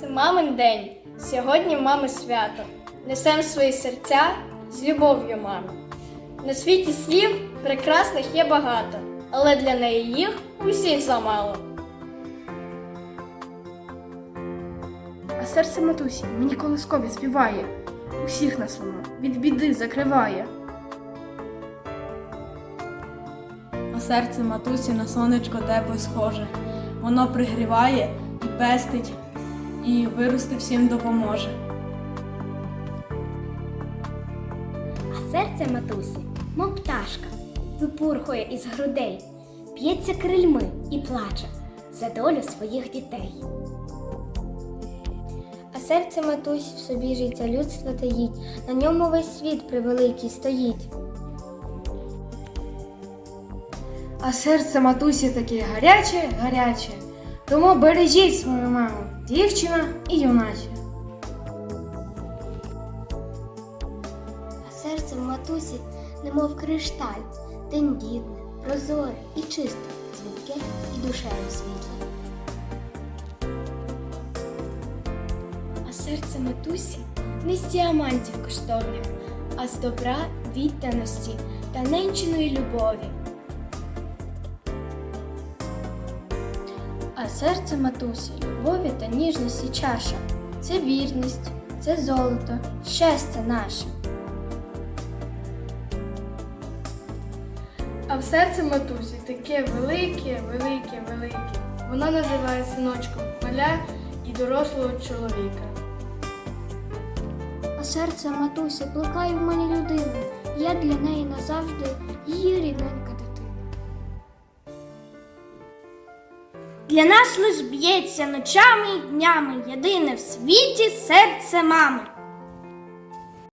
Це мамин день. Сьогодні мами свято. Несем свої серця з любов'ю мами. На світі слів прекрасних є багато, але для неї їх усіх замало. А серце матусі мені колискові співає, усіх нас воно від біди закриває. А серце матусі на сонечко тепле схоже. Воно пригріває і пестить, і вирости всім допоможе. А серце матусі, мов пташка, випурхує із грудей, б'ється крильми і плаче за долю своїх дітей. А серце матусі в собі життя людства таїть, на ньому весь світ превеликий стоїть. А серце матусі таке гаряче, гаряче. Тому бережіть свою маму, дівчина і юначе. А серце в матусі, немов кришталь, тендітне, прозоре і чисте, дзвінке і душею світле. А серце матусі не з діамантів коштовних, а з добра, відданості та ненчиної любові. А серце матусі любові та ніжності чаша. Це вірність, це золото, щастя наше. А в серце матусі таке велике, велике, велике. Воно називає синочком маля і дорослого чоловіка. А серце матусі плекає в мені людину. Я для неї назавжди її рідненька Для нас лиш б'ється ночами і днями єдине в світі серце мами.